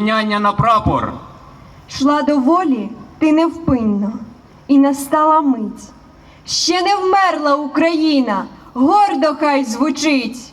рівняння на прапор. Шла до волі ти невпинно, і настала мить. Ще не вмерла Україна, гордо хай звучить.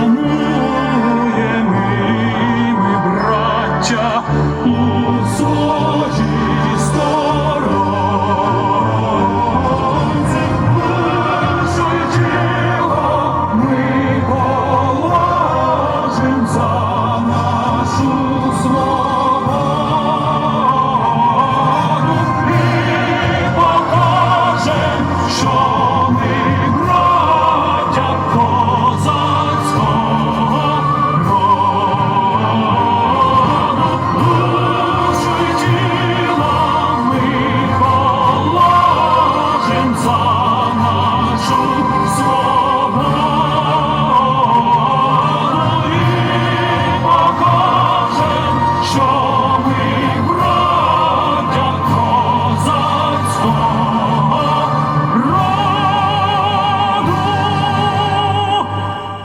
Запанує ми, ми браття, у зоні.